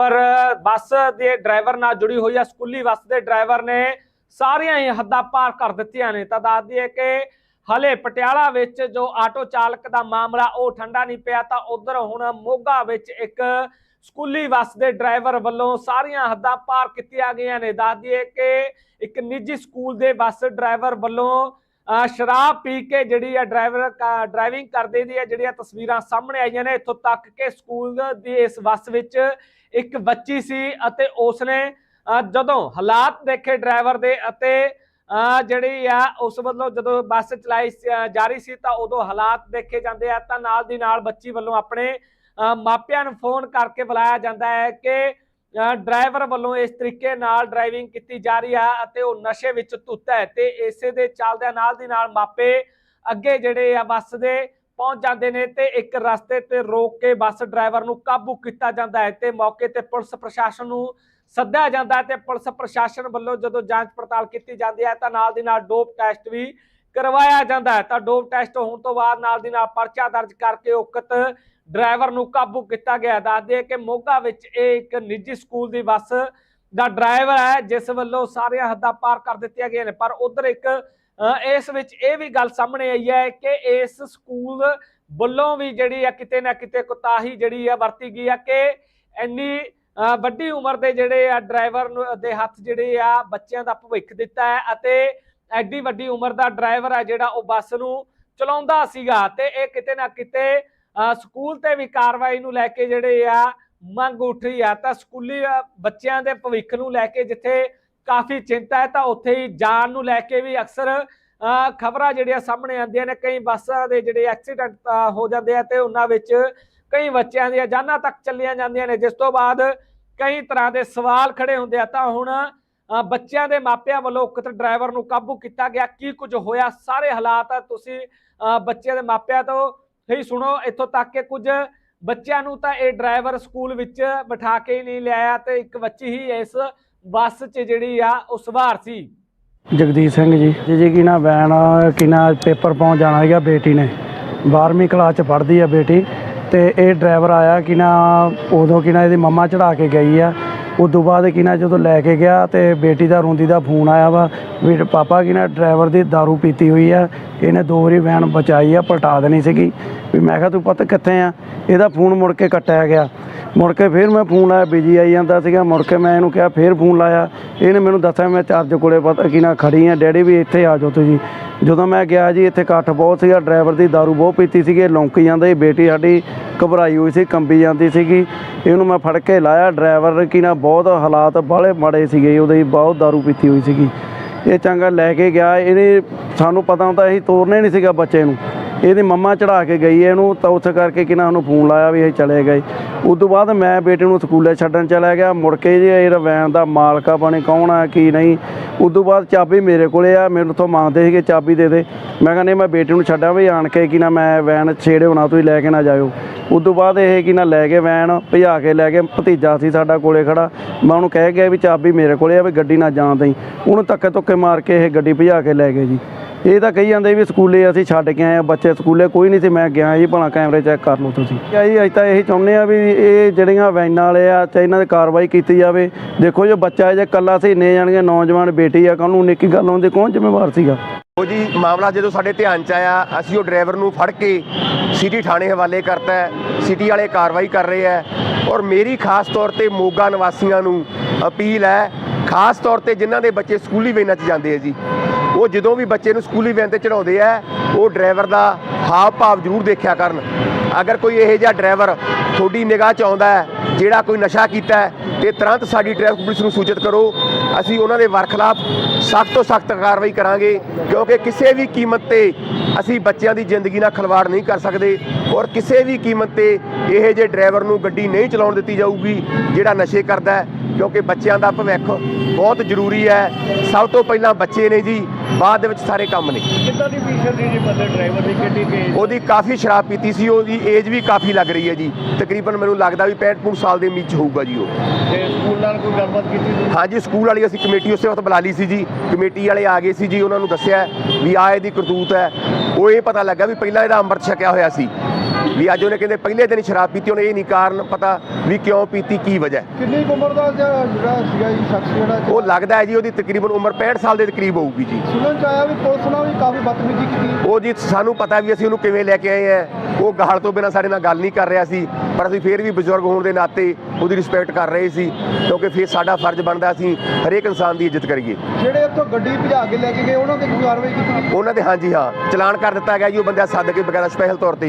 ਪਰ ਬੱਸ ਦੇ ਡਰਾਈਵਰ ਨਾਲ ਜੁੜੀ ਹੋਈ ਆ, ਸਕੂਲੀ ਬੱਸ ਦੇ ਡਰਾਈਵਰ ਨੇ ਸਾਰੀਆਂ ਹੀ ਹੱਦਾਂ ਪਾਰ ਕਰ ਦਿੱਤੀਆਂ ਨੇ। ਤਾਂ ਦੱਸ ਦਈਏ ਕਿ ਹਲੇ ਪਟਿਆਲਾ ਵਿੱਚ ਜੋ ਆਟੋ ਚਾਲਕ ਦਾ ਮਾਮਲਾ, ਉਹ ਠੰਡਾ ਨਹੀਂ ਪਿਆ, ਤਾਂ ਉਧਰ ਹੁਣ ਮੋਗਾ ਵਿੱਚ ਇੱਕ ਸਕੂਲੀ ਬੱਸ ਦੇ ਡਰਾਈਵਰ ਵੱਲੋਂ ਸਾਰੀਆਂ ਹੱਦਾਂ ਪਾਰ ਕੀਤੀਆਂ ਗਈਆਂ ਨੇ। ਦੱਸ ਦਈਏ ਕਿ ਇੱਕ ਨਿੱਜੀ ਸਕੂਲ ਦੇ ਬੱਸ ਡਰਾਈਵਰ ਵੱਲੋਂ ਸ਼ਰਾਬ ਪੀ ਕੇ ਜਿਹੜੀ ਆ ਡਰਾਈਵਰ ਡਰਾਈਵਿੰਗ ਕਰਦੇ ਦੀ ਦੀਆਂ ਜਿਹੜੀਆਂ ਤਸਵੀਰਾਂ ਸਾਹਮਣੇ ਆਈਆਂ ਨੇ, ਇੱਥੋਂ ਤੱਕ ਕਿ ਸਕੂਲ ਦੀ ਇਸ ਬੱਸ ਵਿੱਚ ਇੱਕ ਬੱਚੀ ਸੀ ਅਤੇ ਉਸਨੇ ਜਦੋਂ ਹਾਲਾਤ ਦੇਖੇ ਡਰਾਈਵਰ ਦੇ ਅਤੇ ਜਿਹੜੀ ਆ ਉਸ ਵੱਲੋਂ ਜਦੋਂ ਬੱਸ ਚਲਾਈ ਜਾ ਰਹੀ ਸੀ ਤਾਂ ਉਦੋਂ ਹਾਲਾਤ ਦੇਖੇ ਜਾਂਦੇ ਆ ਤਾਂ ਨਾਲ ਦੀ ਨਾਲ ਬੱਚੀ ਵੱਲੋਂ ਆਪਣੇ ਮਾਪਿਆਂ ਨੂੰ ਫੋਨ ਕਰਕੇ ਬੁਲਾਇਆ ਜਾਂਦਾ ਹੈ ਕਿ ਡਰਾਈਵਰ ਵੱਲੋਂ ਇਸ ਤਰੀਕੇ ਨਾਲ ਡਰਾਈਵਿੰਗ ਕੀਤੀ ਜਾ ਰਹੀ ਹੈ ਅਤੇ ਉਹ ਨਸ਼ੇ ਵਿੱਚ ਧੁੱਤ ਹੈ ਤੇ ਇਸੇ ਦੇ ਚੱਲਦਿਆਂ ਨਾਲ ਦੀ ਨਾਲ ਮਾਪੇ ਅੱਗੇ ਜਿਹੜੇ ਆ ਬੱਸ ਦੇ ਪਹੁੰਚ ਜਾਂਦੇ ਨੇ ਤੇ ਇੱਕ ਰਸਤੇ ਤੇ ਰੋਕ ਕੇ ਬੱਸ ਡਰਾਈਵਰ ਨੂੰ ਕਾਬੂ ਕੀਤਾ ਜਾਂਦਾ ਹੈ ਤੇ ਮੌਕੇ ਤੇ ਪੁਲਿਸ ਪ੍ਰਸ਼ਾਸਨ ਨੂੰ ਸੱਦਿਆ ਜਾਂਦਾ ਹੈ ਤੇ ਪੁਲਿਸ ਪ੍ਰਸ਼ਾਸਨ ਵੱਲੋਂ ਜਦੋਂ ਜਾਂਚ ਪੜਤਾਲ ਕੀਤੀ ਜਾਂਦੀ ਹੈ ਤਾਂ ਨਾਲ ਦੀ ਨਾਲ ਡੋਪ ਟੈਸਟ ਵੀ ਕਰਵਾਇਆ ਜਾਂਦਾ ਹੈ। ਤਾਂ ਡੋਪ ਟੈਸਟ ਹੋਣ ਤੋਂ ਬਾਅਦ ਨਾਲ ਦੀ ਨਾਲ ਪਰਚਾ ਦਰਜ ਕਰਕੇ ਉਕਤ ਡਰਾਈਵਰ ਨੂੰ ਕਾਬੂ ਕੀਤਾ ਗਿਆ ਦੱਸਦੇ ਕਿ ਮੋਗਾ ਵਿੱਚ ਇਹ ਇੱਕ ਨਿੱਜੀ ਸਕੂਲ ਦੀ ਬੱਸ ਦਾ ਡਰਾਈਵਰ ਹੈ, ਜਿਸ ਵੱਲੋਂ ਸਾਰੀਆਂ ਹੱਦਾਂ ਪਾਰ ਕਰ ਦਿੱਤੀਆਂ ਗਈਆਂ ਨੇ। ਪਰ ਉਧਰ ਇੱਕ ਇਸ ਵਿੱਚ ਇਹ ਵੀ ਗੱਲ ਸਾਹਮਣੇ ਆਈ ਹੈ ਕਿ ਇਸ ਸਕੂਲ ਵੱਲੋਂ ਵੀ ਜਿਹੜੀ ਆ ਕਿਤੇ ਨਾ ਕਿਤੇ ਕੁਤਾਹੀ ਜਿਹੜੀ ਆ ਵਰਤੀ ਗਈ ਆ ਕਿ ਇੰਨੀ ਵੱਡੀ ਉਮਰ ਦੇ ਜਿਹੜੇ ਆ ਡਰਾਈਵਰ ਨੂੰ, ਦੇ ਹੱਥ ਜਿਹੜੇ ਆ ਬੱਚਿਆਂ ਦਾ ਭਵਿੱਖ ਦਿੱਤਾ ਹੈ ਅਤੇ ਐਡੀ ਵੱਡੀ ਉਮਰ ਦਾ ਡਰਾਈਵਰ ਹੈ ਜਿਹੜਾ ਉਹ ਬੱਸ ਨੂੰ ਚਲਾਉਂਦਾ ਸੀਗਾ ਤੇ ਇਹ ਕਿਤੇ ਨਾ ਕਿਤੇ ਸਕੂਲ ਤੇ ਵੀ ਕਾਰਵਾਈ ਨੂੰ ਲੈ ਕੇ ਜਿਹੜੇ ਆ, ਮੰਗ ਉੱਠ ਰਹੀ ਆ। ਤਾਂ ਸਕੂਲੀ ਬੱਚਿਆਂ ਦੇ ਭਵਿੱਖ ਨੂੰ ਲੈ ਕੇ ਜਿੱਥੇ ਕਾਫੀ ਚਿੰਤਾ ਹੈ, ਤਾਂ ਉੱਥੇ ਹੀ ਜਾਨ ਨੂੰ ਲੈ ਕੇ ਵੀ ਅਕਸਰ ਖਬਰਾਂ ਜਿਹੜੀਆਂ ਸਾਹਮਣੇ ਆਉਂਦੀਆਂ ਨੇ, ਕਈ ਬੱਸਾਂ ਦੇ ਜਿਹੜੇ ਐਕਸੀਡੈਂਟ ਹੋ ਜਾਂਦੇ ਆ ਤੇ ਉਹਨਾਂ ਵਿੱਚ ਕਈ ਬੱਚਿਆਂ ਦੀਆਂ ਜਾਨਾਂ ਤੱਕ ਚੱਲੀਆਂ ਜਾਂਦੀਆਂ ਨੇ। ਜਿਸ ਤੋਂ ਬਾਅਦ ਕਈ ਤਰ੍ਹਾਂ ਦੇ ਸਵਾਲ ਖੜੇ ਹੁੰਦੇ ਆ। ਤਾਂ ਹੁਣ ਬੱਚਿਆਂ ਦੇ ਮਾਪਿਆਂ ਵੱਲੋਂ ਉਕਤ ਡਰਾਈਵਰ ਨੂੰ ਕਾਬੂ ਕੀਤਾ ਗਿਆ। ਕੀ ਕੁਝ ਹੋਇਆ? ਸਾਰੇ ਹਾਲਾਤ ਤੁਸੀਂ ਬੱਚਿਆਂ ਦੇ ਮਾਪਿਆਂ ਤੋਂ ਹੀ ਸੁਣੋ। ਇੱਥੋਂ ਤੱਕ ਕਿ ਕੁਝ ਬੱਚਿਆਂ ਨੂੰ ਤਾਂ ਇਹ ਡਰਾਈਵਰ ਸਕੂਲ ਵਿੱਚ ਬਿਠਾ ਕੇ ਹੀ ਨਹੀਂ ਲਿਆਇਆ ਤੇ ਇੱਕ ਬੱਚੀ ਹੀ ਇਸ ਬੱਸ 'ਚ ਜਿਹੜੀ ਆ, ਉਹ ਸਵਾਰ ਸੀ। ਜਗਦੀਸ਼ ਸਿੰਘ ਜੀ ਜੀ ਜੀ, ਕੀ ਨਾ ਵੈਨ ਕੀ ਨਾ ਪੇਪਰ ਪਾਉਣ ਜਾਣਾ ਸੀਗਾ ਬੇਟੀ ਨੇ। 12ਵੀਂ ਕਲਾਸ ਚ ਪੜ੍ਹਦੀ ਆ ਬੇਟੀ ਤੇ ਇਹ ਡਰਾਈਵਰ ਆਇਆ, ਕਿ ਨਾ ਉਦੋਂ ਕਿ ਨਾ ਇਹਦੀ ਮੰਮਾ ਚੜਾ ਕੇ ਗਈ ਆ। ਉਦੋਂ ਬਾਅਦ ਕਿ ਨਾ ਜਦੋਂ ਲੈ ਕੇ ਗਿਆ ਤੇ ਬੇਟੀ ਦਾ ਰੋਂਦੀ ਦਾ ਫੋਨ ਆਇਆ ਵਾ ਵੀ ਪਾਪਾ ਕਿ ਨਾ ਡਰਾਈਵਰ ਦੀ दारू ਪੀਤੀ ਹੋਈ ਆ ਇਹਨੇ ਦੋ ਵਾਰੀ ਵੈਨ ਬਚਾਈ ਆ ਪਲਟਾ ਦੇਣੀ ਸੀਗੀ ਵੀ ਮੈਂ ਕਿਹਾ ਤੂੰ ਪੁੱਤ ਕਿੱਥੇ ਆ ਇਹਦਾ ਫੋਨ ਮੁੜ ਕੇ ਕੱਟਿਆ ਗਿਆ ਮੁੜ ਕੇ ਫਿਰ ਮੈਂ ਫੋਨ ਲਾਇਆ ਬਿਜੀ ਆਈ ਜਾਂਦਾ ਸੀਗਾ ਮੁੜ ਕੇ ਮੈਂ ਇਹਨੂੰ ਕਿਹਾ ਫਿਰ ਫੋਨ ਲਾਇਆ ਇਹਨੇ ਮੈਨੂੰ ਦੱਸਿਆ ਮੈਂ ਚਾਰਜ ਕੋਲੇ ਪਤਾ ਕੀ ਨਾ ਖੜੀ ਆ ਡੈਡੀ ਵੀ ਇੱਥੇ ਆ ਜਾਓ ਤੁਸੀਂ ਜਦੋਂ ਮੈਂ ਗਿਆ ਜੀ ਇੱਥੇ ਇਕੱਠ ਬਹੁਤ ਸੀਗਾ ਡਰਾਈਵਰ ਦੀ दारू ਬਹੁਤ ਪੀਤੀ ਸੀਗੀ ਇਹ ਲੌਂਕੀ ਜਾਂਦਾ ਸੀ ਬੇਟੀ ਸਾਡੀ ਘਬਰਾਈ ਹੋਈ ਸੀ, ਕੰਬੀ ਜਾਂਦੀ ਸੀਗੀ। ਇਹਨੂੰ ਮੈਂ ਫੜ ਕੇ ਲਾਇਆ, ਡਰਾਈਵਰ ਕੀ ਨਾ ਬਹੁਤ ਹਾਲਾਤ ਬਾਹਲੇ ਮਾੜੇ ਸੀਗੇ, ਉਹਦੇ ਬਹੁਤ दारू ਪੀਤੀ ਹੋਈ ਸੀਗੀ। ਇਹ ਚੰਗਾ ਲੈ ਕੇ ਗਿਆ, ਇਹਨੇ ਸਾਨੂੰ ਪਤਾ ਹੁੰਦਾ ਅਸੀਂ ਤੋਰਨੇ ਨਹੀਂ ਸੀਗਾ ਬੱਚੇ ਨੂੰ। ਇਹਦੀ ਮੰਮਾ ਚੜਾ ਕੇ ਗਈ ਇਹਨੂੰ, ਤਾਂ ਉੱਥੇ ਕਰਕੇ ਕਿ ਨਾ ਉਹਨੂੰ ਫੋਨ ਲਾਇਆ ਵੀ ਇਹ ਚਲੇ ਗਏ। ਉਸ ਤੋਂ ਬਾਅਦ ਮੈਂ ਬੇਟੇ ਨੂੰ ਸਕੂਲੇ ਛੱਡਣ ਚਲਾ ਗਿਆ। ਮੁੜ ਕੇ ਜੀ ਇਹਦਾ ਵੈਨ ਦਾ ਮਾਲਕਾ ਪਾਣੀ ਕੌਣ ਆ, ਕੀ ਨਹੀਂ। ਉਸ ਤੋਂ ਬਾਅਦ ਚਾਬੀ ਮੇਰੇ ਕੋਲੇ ਆ, ਮੈਨੂੰ ਤੋਂ ਮੰਗਦੇ ਸੀਗੇ ਚਾਬੀ ਦੇ ਦੇ। ਮੈਂ ਕਹਿੰਦਾ ਮੈਂ ਬੇਟੇ ਨੂੰ ਛੱਡਾਂ ਵੀ, ਆਣ ਕੇ ਕਿ ਨਾ ਮੈਂ ਵੈਨ ਛੇੜੇ ਹੋਣਾ, ਤੁਸੀਂ ਲੈ ਕੇ ਨਾ ਜਾਇਓ। ਉਸ ਤੋਂ ਬਾਅਦ ਇਹ ਕਿ ਨਾ ਲੈ ਕੇ ਵੈਨ ਭਜਾ ਕੇ ਲੈ ਕੇ ਭਤੀਜਾ ਸੀ ਸਾਡਾ ਕੋਲੇ ਖੜਾ। ਮੈਂ ਉਹਨੂੰ ਕਹਿ ਗਿਆ ਵੀ ਚਾਬੀ ਮੇਰੇ ਕੋਲੇ ਆ, ਵੀ ਗੱਡੀ ਨਾ ਜਾਣ ਦੇਈ। ਉਹਨੂੰ ਧੱਕੇ ਧੁੱਕੇ ਮਾਰ ਕੇ ਇਹ ਗੱਡੀ ਭਜਾ ਕੇ ਲੈ ਗਏ ਜੀ। ਇਹ ਤਾਂ ਕਹੀ ਜਾਂਦੇ ਵੀ ਸਕੂਲੇ ਅਸੀਂ ਛੱਡ ਕੇ ਆਏ ਆ ਬੱਚੇ ਸਕੂਲੇ, ਕੋਈ ਨਹੀਂ ਸੀ, ਮੈਂ ਗਿਆ ਜੀ, ਭਲਾ ਕੈਮਰੇ ਚੈੱਕ ਕਰ ਲਓ ਤੁਸੀਂ। ਜੀ, ਅਸੀਂ ਤਾਂ ਇਹੀ ਚਾਹੁੰਦੇ ਆ ਵੀ ਇਹ ਜਿਹੜੀਆਂ ਵੈਨਾਂ ਵਾਲੇ ਆ, ਚਾਹੇ ਇਹਨਾਂ ਤੇ ਕਾਰਵਾਈ ਕੀਤੀ ਜਾਵੇ, ਦੇਖੋ ਜੋ ਬੱਚਾ ਜੇ ਕੱਲਾ ਸੀ ਨੇ ਜਾਣਗੇ ਨੌਜਵਾਨ ਬੇਟੀ ਆ, ਕਾਹਨੂੰ ਨਿੱਕੀ ਗੱਲ ਹੁੰਦੀ ਕੌਣ ਜ਼ਿੰਮੇਵਾਰ ਸੀਗਾ? ਉਹ ਜੀ, ਮਾਮਲਾ ਜਦੋਂ ਸਾਡੇ ਧਿਆਨ ਚ ਆਇਆ, ਅਸੀਂ ਉਹ ਡਰਾਈਵਰ ਨੂੰ ਫੜ ਕੇ ਸਿਟੀ ਥਾਣੇ ਹਵਾਲੇ ਕਰਤਾ ਸਿਟੀ ਵਾਲੇ ਕਾਰਵਾਈ ਕਰ ਰਹੇ ਹੈ, ਔਰ ਮੇਰੀ ਖਾਸ ਤੌਰ ਤੇ ਮੋਗਾ ਨਿਵਾਸੀਆਂ ਨੂੰ ਅਪੀਲ ਹੈ ਖਾਸ ਤੌਰ ਤੇ ਜਿਨ੍ਹਾਂ ਦੇ ਬੱਚੇ ਸਕੂਲੀ ਵੈਨਾਂ 'ਚ ਜਾਂਦੇ ਆ ਜੀ, ਉਹ ਜਦੋਂ ਵੀ ਬੱਚੇ ਨੂੰ ਸਕੂਲੀ ਵੈਨ ਤੇ ਚੜਾਉਂਦੇ ਆ, ਉਹ ਡਰਾਈਵਰ ਦਾ ਹਾਵ ਭਾਵ ਜ਼ਰੂਰ ਦੇਖਿਆ ਕਰਨ। ਅਗਰ ਕੋਈ ਇਹੋ ਜਿਹਾ ਡਰਾਈਵਰ ਤੁਹਾਡੀ ਨਿਗਾਹ 'ਚ ਆਉਂਦਾ ਹੈ, ਜਿਹੜਾ ਕੋਈ ਨਸ਼ਾ ਕੀਤਾ ਹੈ, ਤੇ ਤੁਰੰਤ ਸਾਡੀ ਟ੍ਰੈਫਿਕ ਪੁਲਿਸ ਨੂੰ ਸੂਚਿਤ ਕਰੋ, ਅਸੀਂ ਉਹਨਾਂ ਦੇ ਵਰਖਲਾਫ ਸਖਤ ਤੋਂ ਸਖਤ ਕਾਰਵਾਈ ਕਰਾਂਗੇ, ਕਿਉਂਕਿ ਕਿਸੇ ਵੀ ਕੀਮਤ ਤੇ ਅਸੀਂ ਬੱਚਿਆਂ ਦੀ ਜ਼ਿੰਦਗੀ ਨਾਲ ਖਿਲਵਾੜ ਨਹੀਂ ਕਰ ਸਕਦੇ। ਔਰ ਕਿਸੇ ਵੀ ਕੀਮਤ ਤੇ ਇਹ ਜੇ ਡਰਾਈਵਰ ਨੂੰ ਗੱਡੀ ਨਹੀਂ ਚਲਾਉਣ ਦਿੱਤੀ ਜਾਊਗੀ ਜਿਹੜਾ ਨਸ਼ੇ ਕਰਦਾ ਹੈ ਕਿਉਂਕਿ ਬੱਚਿਆਂ ਦਾ ਭਵਿੱਖ ਬਹੁਤ ਜ਼ਰੂਰੀ ਹੈ। ਸਭ ਤੋਂ ਪਹਿਲਾਂ ਬੱਚੇ ਨੇ ਜੀ ਬਾਅਦ ਦੇ ਵਿੱਚ ਸਾਰੇ ਕੰਮ ਨੇ। ਕਿੱਦਾਂ ਦੀ ਪੀਛੇ ਦੀ ਜੀ ਬੰਦੇ ਡਰਾਈਵਰ ਦੀ ਗੱਡੀ ਤੇ? ਉਹਦੀ ਕਾਫੀ ਸ਼ਰਾਬ ਪੀਤੀ ਸੀ ਉਹਦੀ ਏਜ ਵੀ ਕਾਫੀ ਲੱਗ ਰਹੀ ਹੈ ਜੀ। ਤਕਰੀਬਨ ਮੈਨੂੰ ਲੱਗਦਾ ਵੀ 65 65 ਸਾਲ ਦੇ ਵਿੱਚ ਹੋਊਗਾ ਜੀ ਉਹ। ਤੇ ਸਕੂਲ ਨਾਲ ਕੋਈ ਗੱਲਬਾਤ ਕੀਤੀ ਤੁਸੀਂ? ਹਾਂਜੀ ਸਕੂਲ ਵਾਲੀ ਅਸੀਂ ਕਮੇਟੀ ਉਸੇ ਵਕਤ ਬੁਲਾ ਲਈ ਸੀ ਜੀ। ਕਮੇਟੀ ਵਾਲੇ ਆ ਗਏ ਸੀ ਜੀ ਉਹਨਾਂ ਨੂੰ ਦੱਸਿਆ ਵੀ ਆ ਇਹਦੀ ਕਰਤੂਤ ਹੈ। ਉਹ ਇਹ ਪਤਾ ਲੱਗਾ ਵੀ ਪਹਿਲਾਂ ਇਹਦਾ ਅੰਮ੍ਰਿਤ ਛਕਿਆ ਹੋਇਆ ਸੀ। ਵੀ ਅੱਜ ਉਹਨੇ ਕਹਿੰਦੇ ਪਹਿਲੇ ਦਿਨ ਸ਼ਰਾਬ ਪੀਤੀ ਉਹਨੇ ਇਹ ਨਹੀਂ ਕਾਰਨ ਪਤਾ ਵੀ ਕਿਉਂ ਪੀਤੀ ਕੀ ਵਜ੍ਹਾ। ਕਿੰਨੀ ਉਮਰ ਦਾ ਜਿਹੜਾ ਸੀਗਾ ਜੀ ਸ਼ਖਸ ਜਿਹੜਾ ਉਹ ਲੱਗਦਾ ਹੈ ਜੀ ਉਹਦੀ ਤਕਰੀਬਨ ਉਮਰ 65 ਸਾਲ ਦੇ ਕਰੀਬ ਹੋਊਗੀ ਜੀ। ਸੁਣਨ ਚ ਆਇਆ ਵੀ ਪੁਲਿਸ ਨਾਲ ਵੀ ਕਾਫੀ ਬਦਤਮੀਜ਼ੀ ਕੀਤੀ। ਉਹ ਜੀ ਸਾਨੂੰ ਪਤਾ ਵੀ ਅਸੀਂ ਉਹਨੂੰ ਕਿਵੇਂ ਲੈ ਕੇ ਆਏ ਆ। ਉਹ ਗਾਲ ਤੋਂ ਬਿਨਾ ਸਾਡੇ ਨਾਲ ਗੱਲ ਨਹੀਂ ਕਰ ਰਿਹਾ ਸੀ ਪਰ ਅਸੀਂ ਫੇਰ ਵੀ ਬਜ਼ੁਰਗ ਹੋਣ ਦੇ ਨਾਤੇ ਉਹਦੀ ਰਿਸਪੈਕਟ ਕਰ ਰਹੇ ਸੀ ਕਿਉਂਕਿ ਫਿਰ ਸਾਡਾ ਫਰਜ਼ ਬਣਦਾ ਅਸੀਂ ਹਰੇਕ ਇਨਸਾਨ ਦੀ ਇੱਜ਼ਤ ਕਰੀਏ। ਜਿਹੜੇ ਇੱਥੋਂ ਗੱਡੀ ਭਜਾ ਕੇ ਲੈ ਕੇ ਗਏ ਉਹਨਾਂ ਤੇ ਕੋਈ ਕਾਰਵਾਈ ਕੀਤੀ ਉਹਨਾਂ ਦੇ ਹਾਂਜੀ ਹਾਂ। ਚਲਾਨ ਕਰ ਦਿੱਤਾ ਗਿਆ ਜੀ ਉਹ ਬੰਦਾ ਸੱਦ ਕੇ ਬਕਾਇਦਾ ਸਪੈਸ਼ਲ ਤੌਰ ਤੇ ਜੀ।